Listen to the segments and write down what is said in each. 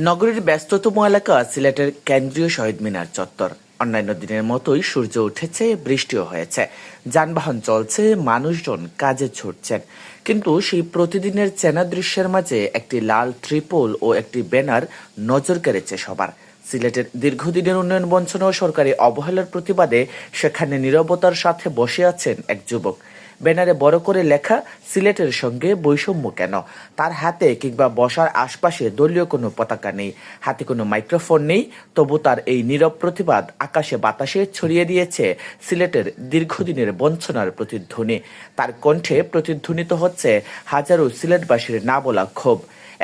নগরীর ব্যস্ততম এলাকা সিলেটের কেন্দ্রীয় শহীদ মিনার চত্বর। অন্যান্য দিনের মতোই সূর্য উঠেছে, বৃষ্টিও হয়েছে। যানবাহন চলছে, মানুষজন কাজে ছুটছেন। কিন্তু সেই প্রতিদিনের চেনা দৃশ্যের মাঝে একটি লাল ত্রিপোল ও একটি ব্যানার নজর কেড়েছে সবার। সিলেটের দীর্ঘদিনের উন্নয়ন বঞ্চনা ও সরকারি অবহেলার প্রতিবাদে সেখানে নীরবতার সাথে বসে আছেন এক যুবক। ব্যানারে বড় করে লেখা সিলেটের সঙ্গে বৈষম্য কেন? তার হাতে কিংবা বসার আশপাশে দলীয় কোনো পতাকা নেই। হাতে কোনো মাইক্রোফোন নেই, তবু তার এই নীরব প্রতিবাদ আকাশে বাতাসে ছড়িয়ে দিয়েছে সিলেটের দীর্ঘদিনের বঞ্চনার প্রতিধ্বনি। তার কণ্ঠে প্রতিধ্বনিত হচ্ছে হাজারো সিলেটবাসীর না বলা ক্ষোভ।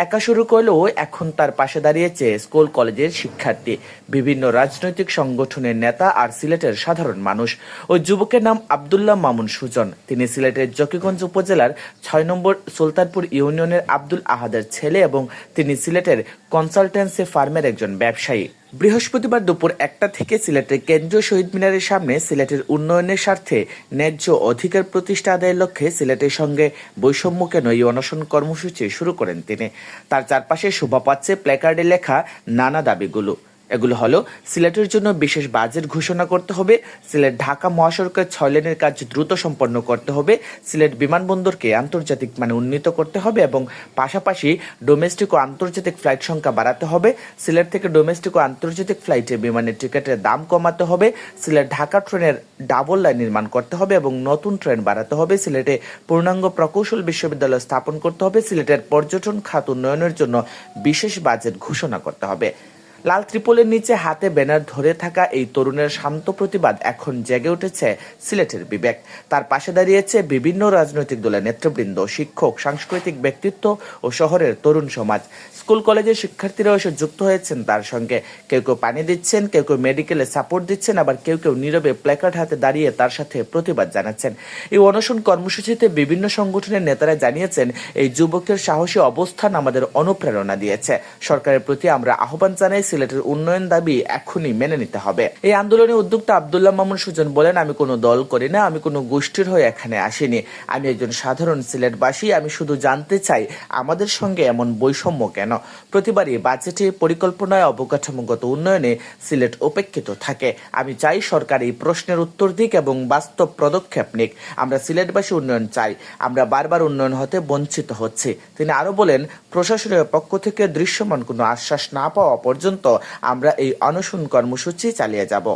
একা শুরু করলেও এখন তার পাশে দাঁড়িয়েছে স্কুল কলেজের শিক্ষার্থী। বিভিন্ন রাজনৈতিক সংগঠনের নেতা আর সিলেটের সাধারণ মানুষ। ওই যুবকের নাম আবদুল্লাহ মামুন সুজন। তিনি সিলেটের জকিগঞ্জ উপজেলার ছয় নম্বর সুলতানপুর ইউনিয়নের আব্দুল আহাদের ছেলে এবং তিনি সিলেটের কনসালটেন্সি ফার্মের একজন ব্যবসায়ী। বৃহস্পতিবার দুপুর একটা থেকে সিলেটের কেন্দ্রীয় শহীদ মিনারের সামনে সিলেটের উন্নয়নের স্বার্থে ন্যায্য অধিকার প্রতিষ্ঠা আদায়ের লক্ষ্যে সিলেটের সঙ্গে বৈষম্যকে এই অনশন কর্মসূচি শুরু করেন তিনি। তার চারপাশে শোভা পাচ্ছে প্ল্যাকার্ডে লেখা নানা দাবিগুলো। এগুলো হলো, সিলেটের জন্য বিশেষ বাজেট ঘোষণা করতে হবে, সিলেট ঢাকা মহাসড়কের ছয় লেনের কাজ দ্রুত সম্পন্ন করতে হবে, সিলেট বিমানবন্দরকে আন্তর্জাতিক মানে উন্নীত করতে হবে এবং পাশাপাশি ডোমেস্টিক ও আন্তর্জাতিক ফ্লাইট সংখ্যা বাড়াতে হবে, সিলেট থেকে ডোমেস্টিক ও আন্তর্জাতিক ফ্লাইটে বিমানের টিকিটের দাম কমাতে হবে, সিলেট ঢাকা ট্রেনের ডাবল লাইন নির্মাণ করতে হবে এবং নতুন ট্রেন বাড়াতে হবে, সিলেটে পূর্ণাঙ্গ প্রকৌশল বিশ্ববিদ্যালয় স্থাপন করতে হবে, সিলেটের পর্যটন খাত উন্নয়নের জন্য বিশেষ বাজেট ঘোষণা করতে হবে। লাল ত্রিপলের নিচে হাতে ব্যানার ধরে থাকা এই তরুণের শান্ত প্রতিবাদ এখন জেগে উঠেছে সিলেটের বিবেক। তার পাশে দাঁড়িয়েছে বিভিন্ন রাজনৈতিক দলের নেতৃবৃন্দ, শিক্ষক, সাংস্কৃতিক ব্যক্তিত্ব ও শহরের তরুণ সমাজ। স্কুল কলেজের শিক্ষার্থীরাও এসে যুক্ত হয়েছেন তার সঙ্গে। কেউ কেউ পানি দিচ্ছেন, কেউ কেউ মেডিকেলে সাপোর্ট দিচ্ছেন, আবার কেউ কেউ নীরবে প্ল্যাকার্ড হাতে দাঁড়িয়ে তার সাথে প্রতিবাদ জানাচ্ছেন। এই অনশন কর্মসূচিতে বিভিন্ন সংগঠনের নেতারা জানিয়েছেন, এই যুবকের সাহসী অবস্থান আমাদের অনুপ্রেরণা দিয়েছে। সরকারের প্রতি আমরা আহ্বান জানাই সিলেটের উন্নয়ন দাবি এখনই মেনে নিতে হবে। এই আন্দোলনে উদ্যোক্তা আবদুল্লাহ মামুন সুজন বলেন, আমি কোনো দল করি না, আমি কোনো গোষ্ঠীর হয়ে এখানে আসিনি। আমি একজন সাধারণ সিলেটবাসী, আমি শুধু জানতে চাই আমাদের সঙ্গে এমন বৈষম্য কেন? প্রতিবারই বাজেটে পরিকল্পনায় অবকাঠামোগত উন্নয়নে সিলেট উপেক্ষিত থাকে। আমি চাই সরকার এই প্রশ্নের উত্তর দিক এবং বাস্তব পদক্ষেপ নিক। আমরা সিলেটবাসী উন্নয়ন চাই, আমরা বারবার উন্নয়ন হতে বঞ্চিত হচ্ছি। তিনি আরও বলেন, প্রশাসনের পক্ষ থেকে দৃশ্যমান কোনো আশ্বাস না পাওয়া পর্যন্ত আমরা এই অনশন কর্মসূচি চালিয়ে যাব।